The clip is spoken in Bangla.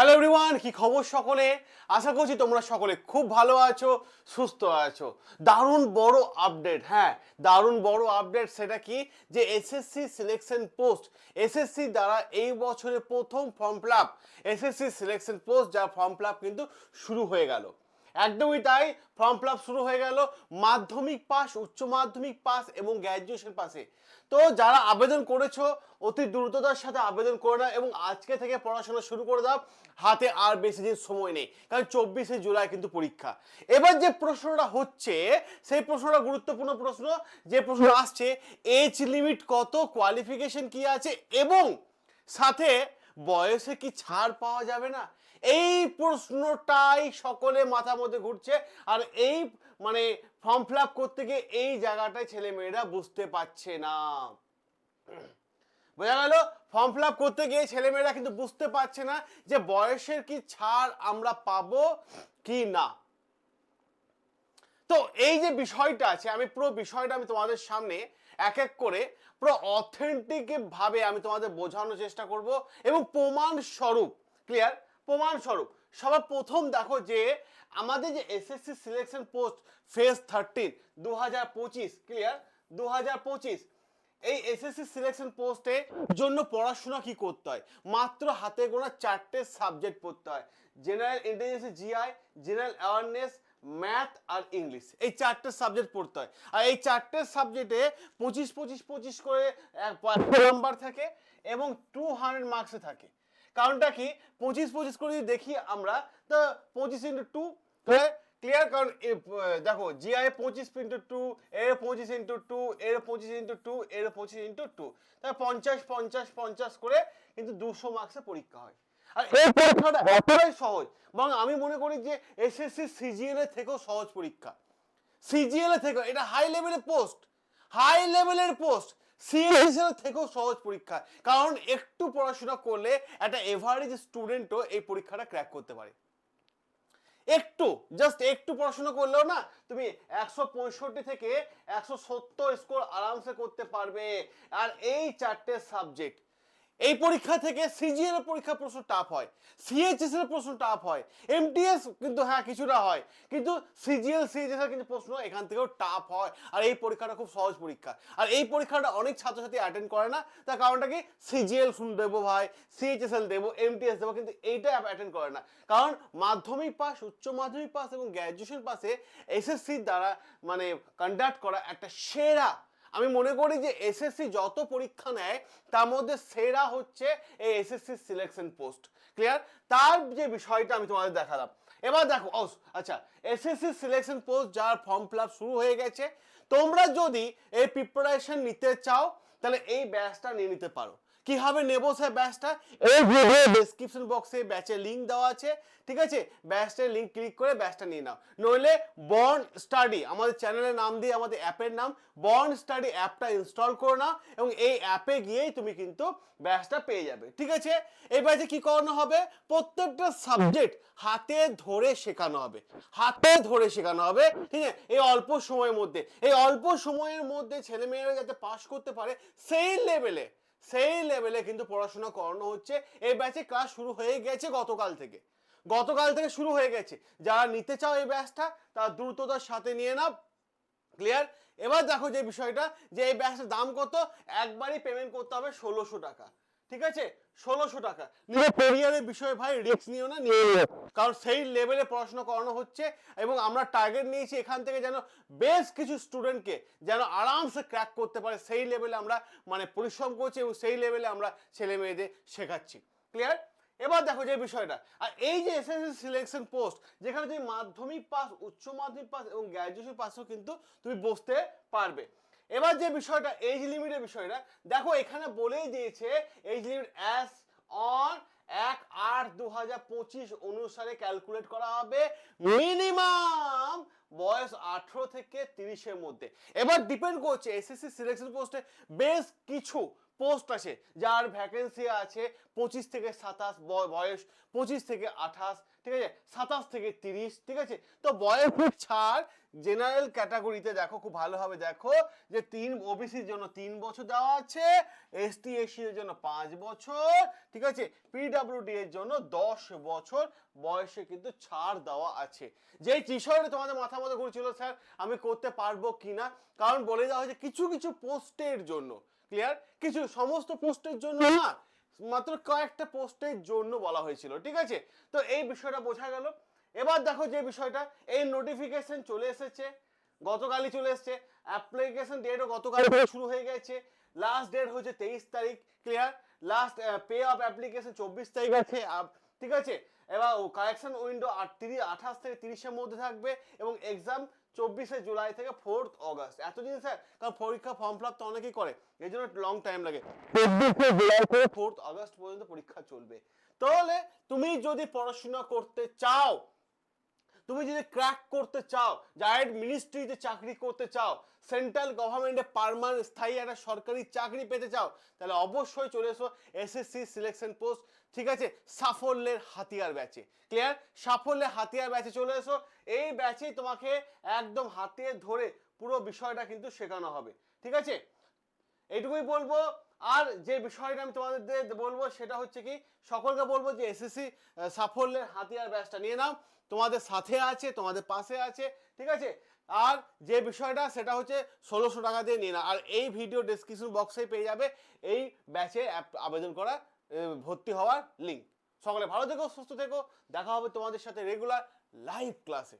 হ্যালো এভরিওয়ান কি খবর সকলে? আশা করছি তোমরা সকলে খুব ভালো আছো, সুস্থ আছো। দারুণ বড় আপডেট হ্যাঁ দারুণ বড় আপডেট সেটা কি? যে এসএসসি সিলেকশন পোস্ট এসএসসি দ্বারা এই বছরে প্রথম form fill up SSC selection post যা ফর্ম ফিল আপ কিন্তু শুরু হয়ে গেল। একদমই তাই ফর্ম ফিল শুরু হয়ে গেল, মাধ্যমিক পাস উচ্চ মাধ্যমিক পাস এবং গ্র্যাজুয়েশন পাসে তো যারা আবেদন করেছ, অতি দ্রুততার সাথে আবেদন করে নাও এবং আজকে থেকে পড়াশোনা শুরু করে দাও, হাতে আর বেশি দিন সময় নেই, কারণ চব্বিশে জুলাই কিন্তু পরীক্ষা। এবার যে প্রশ্নটা হচ্ছে, সেই প্রশ্নটা গুরুত্বপূর্ণ প্রশ্ন, যে প্রশ্ন আসছে এজ লিমিট কত কোয়ালিফিকেশন কি আছে, এবং সাথে বয়সে কি ছাড় পাওয়া যাবে না? এই প্রশ্নটাই সকলে মাথার মধ্যে ঘুরছে আর এই মানে ফর্ম ফিল আপ করতে গিয়ে এই জায়গাটায় ছেলে মেয়েরা বুঝতে পারছে না। বোঝা গেল? ফর্ম ফিল আপ করতে গিয়ে ছেলেমেয়েরা কিন্তু বুঝতে পারছে না যে বয়সের কি ছাড় আমরা পাবো কি না। তো এই যে বিষয়টা আছে, আমি পুরো বিষয়টা আমি তোমাদের সামনে এক এক করে পুরো অথেন্টিক ভাবে আমি তোমাদের বোঝানোর চেষ্টা করব এবং প্রমাণ স্বরূপ ক্লিয়ার প্রমাণ স্বরূপ সবার প্রথম দেখো যে আমাদের যে SSC selection post phase thirteen দু হাজার পঁচিশ ক্লিয়ার দু হাজার পঁচিশ। এই এসএসসি সিলেকশন পোস্টে জন্য পড়াশোনা কি করতে হয়? মাত্র হাতে গোনা চারটে সাবজেক্ট পড়তে হয়। General intelligence GI general awareness math আর ইংলিশ এই চারটে সাবজেক্ট পড়তে হয়। আর এই চারটে সাবজেক্টে পঁচিশ পঁচিশ পঁচিশ করে নাম্বার থাকে এবং টু হান্ড্রেড মার্কসে থাকে। কারণটা কি? পঁচিশ পঁচিশ করে যদি দেখি আমরা তো পঁচিশ ইন্টু টু ক্লিয়ার কারণ দেখো জিআই পঁচিশ ইন্টু টু এর পঁচিশ ইন্টু টু এর পঁচিশ ইন্টু টু এর পঁচিশ ইন্টু টু তাহলে পঞ্চাশ পঞ্চাশ পঞ্চাশ করে কিন্তু দুশো মার্কসে পরীক্ষা হয়। আর এই পরীক্ষাটা এতটাই সহজ এবং আমি মনে করি যে এসএসসি সিজিএল এর থেকেও সহজ পরীক্ষা। সিজিএল এর থেকে এটা হাই লেভেলের পোস্ট হাই লেভেলের পোস্ট সিএস এর থেকেও সহজ পরীক্ষা। কারণ একটু পড়াশোনা করলে একটা এভারেজ স্টুডেন্টও এই পরীক্ষাটা ক্র্যাক করতে পারে। একটু জাস্ট একটু পড়াশোনা করলেও না, তুমি একশো পঁয়ষট্টি থেকে একশো সত্তর স্কোর আরামসে করতে পারবে। আর এই চারটে সাবজেক্ট এই পরীক্ষা থেকে সিজিএল এর পরীক্ষা প্রশ্ন টাফ হয় সিএইচএস এর প্রশ্ন টাফ হয় এমটিএস কিন্তু হ্যাঁ কিছুটা হয়, কিন্তু সিজিএল সিএইচএস এর কিন্তু প্রশ্ন এখান থেকেও টাফ হয়। আর এই পরীক্ষাটা খুব সহজ পরীক্ষা। আর এই পরীক্ষাটা অনেক ছাত্রছাত্রী অ্যাটেন্ড করে না, তার কারণটা কি? সিজিএল শুন দেবো ভাই সিএইচএসএল দেবো এমটিএস দেবো, কিন্তু এইটা অ্যাটেন্ড করে না। কারণ মাধ্যমিক পাস উচ্চ মাধ্যমিক পাস এবং গ্র্যাজুয়েশন পাসে এসএসসির দ্বারা মানে কন্ডাক্ট করা একটা সেরা আমি মনে করি যে এসএসসি যত পরীক্ষা নেয়, তার মধ্যে সেরা হচ্ছে এই এসএসসি সিলেকশন পোস্ট ক্লিয়ার তার যে বিষয়টা আমি তোমাদের দেখালাম। এবার দেখো আচ্ছা এসএসসি সিলেকশন পোস্ট যার ফর্ম ফিল শুরু হয়ে গেছে, তোমরা যদি এই প্রিপারেশন নিতে চাও, তাহলে এই ব্যাচটা নিয়ে নিতে পারো। কীভাবে নেব স্যার ব্যাচটা? এই ভিডিও ডেসক্রিপশন বক্সে ব্যাচের লিংক দেওয়া আছে ঠিক আছে? ব্যাচটার লিংক ক্লিক করে ব্যাচটা নিয়ে নাও। নইলে বর্ন স্টাডি আমাদের চ্যানেলের নাম দিয়ে আমাদের অ্যাপের নাম বর্ন স্টাডি অ্যাপটা ইনস্টল করে নাও এবং এই অ্যাপে গিয়েই তুমি কিন্তু ব্যাচটা পেয়ে যাবে ঠিক আছে? এই ব্যাচে কি করানো হবে? প্রত্যেকটা সাবজেক্ট হাতে ধরে শেখানো হবে হাতে ধরে শেখানো হবে ঠিক আছে? এই অল্প সময়ের মধ্যে এই অল্প সময়ের মধ্যে ছেলেমেয়েরা যাতে পাশ করতে পারে সেই লেভেলে সেই লেভেলে কিন্তু পড়াশোনা করানো হচ্ছে। এই ব্যাচে ক্লাস শুরু হয়ে গেছে গতকাল থেকে। গতকাল থেকে শুরু হয়ে গেছে। যারা নিতে চাও এই ব্যাচটা তারা দ্রুততার সাথে নিয়ে নাও। ক্লিয়ার এবার দেখো যে বিষয়টা, যে এই ব্যাচটার দাম কত? একবারই পেমেন্ট করতে হবে ষোলোশো টাকা। ঠিক আছে? ষোলোশো টাকা। নিজের পেরিয়ারের বিষয়ে ভাই রিস্ক নিও না, নিয়ে নিও। কারণ সেই লেভেলে পড়াশোনা করানো হচ্ছে এবং আমরা টার্গেট নিয়েছি এখান থেকে যেন বেশ কিছু স্টুডেন্টকে যেন আরামসে ক্র্যাক করতে পারে। সেই লেভেলে আমরা মানে পরিশ্রম করছি এবং সেই লেভেলে আমরা ছেলে মেয়েদের শেখাচ্ছি। ক্লিয়ার এবার দেখো যে বিষয়টা। আর এই যে এস এসএসসি সিলেকশন পোস্ট যেখানে তুমি মাধ্যমিক পাস উচ্চ মাধ্যমিক পাস এবং গ্র্যাজুয়েশন পাসও কিন্তু তুমি বসতে পারবে। এবার যে বিষয়টা এজ লিমিটের বিষয়টা, দেখো এখানে বলেই দিয়েছে এজ লিমিট অ্যাস অন এক আট দু হাজার পঁচিশ অনুসারে ক্যালকুলেট করা হবে মিনিমাম বয়স আঠেরো থেকে তিরিশের মধ্যে। এবার ডিপেন্ড করছে এসএসসি সিলেকশন পোস্টে বেশ কিছু পোস্ট আছে, যার ভ্যাকেন্সি আছে পঁচিশ থেকে সাতাশ বয়স পঁচিশ থেকে আঠাশ, ঠিক আছে? সাতাশ থেকে তিরিশ, ঠিক আছে? তো বয়স ছাড় জেনারেল ক্যাটাগরিতে দেখো, খুব ভালোভাবে দেখো যে তিন ওবিসির জন্য তিন বছর দেওয়া আছে এসটি এর জন্য পাঁচ বছর, ঠিক আছে? পিডাব্লিউডি এর জন্য দশ বছর বয়সে কিন্তু ছাড় দেওয়া আছে। যেই বিষয়টা তোমাদের মাথা মতো ঘুরছিল, স্যার, আমি করতে পারব কিনা? কারণ বলে দেওয়া হয়েছে কিছু কিছু পোস্টের জন্য। ক্লিয়ার কিছু সমস্ত পোস্টের জন্য না, মাত্র কয়েকটা পোস্টের জন্য বলা হয়েছিল, ঠিক আছে? তো এই বিষয়টা বোঝা গেল। এবার দেখো যে বিষয়টা, এই নোটিফিকেশন চলে এসেছে, গতকালই চলে এসেছে অ্যাপ্লিকেশন ডেটও গতকাল শুরু হয়ে গেছে লাস্ট ডেট হচ্ছে তেইশ তারিখ clear last pay of application চব্বিশ তারিখ আছে ঠিক আছে? এবার কালেকশন উইন্ডো তিরিশ আঠাশ থেকে তিরিশের মধ্যে থাকবে এবং এক্সাম চব্বিশে জুলাই থেকে ফোর্থ অগস্ট এতদিন স্যার কারণ পরীক্ষা ফর্ম ফিল আপ তো অনেকেই করে এই জন্য লং টাইম লাগে। চব্বিশে জুলাই থেকে ফোর্থ অগস্ট পর্যন্ত পরীক্ষা চলবে। তাহলে তুমি যদি পড়াশোনা করতে চাও তুমি যদি ক্র্যাক করতে চাও জায়েন্ট মিনিস্ট্রিতে চাকরি করতে চাও সেন্ট্রাল গভর্নমেন্টে পারমানেন্ট স্থায়ী একটা সরকারি চাকরি পেতে চাও, তাহলে অবশ্যই চলে এসো এসএসসি সিলেকশন পোস্ট ঠিক আছে? সাফল্যের হাতিয়ার ব্যাচে ক্লিয়ার সাফল্যের হাতিয়ার ব্যাচে চলে এসো। এই ব্যাচেই তোমাকে একদম হাতে ধরে পুরো বিষয়টা কিন্তু শেখানো হবে। ঠিক আছে? এইটুকুই বলব। আর যে বিষয়টা আমি তোমাদের বলব, সেটা হচ্ছে কি, সকলকে বলব যে এসএসসি সাফল্যের হাতিয়ার ব্যাচটা নিয়ে নাও। তোমাদের সাথে আছে, তোমাদের পাশে আছে, ঠিক আছে? আর যে বিষয়টা, সেটা হচ্ছে ষোলোশো টাকা দিয়ে নিয়ে নাও। আর এই ভিডিও ডেসক্রিপশন বক্সে পেয়ে যাবে এই ব্যাচে আবেদন করা ভর্তি হওয়ার লিঙ্ক সকলে ভালো থেকো, সুস্থ থেকো। দেখা হবে তোমাদের সাথে রেগুলার লাইভ ক্লাসে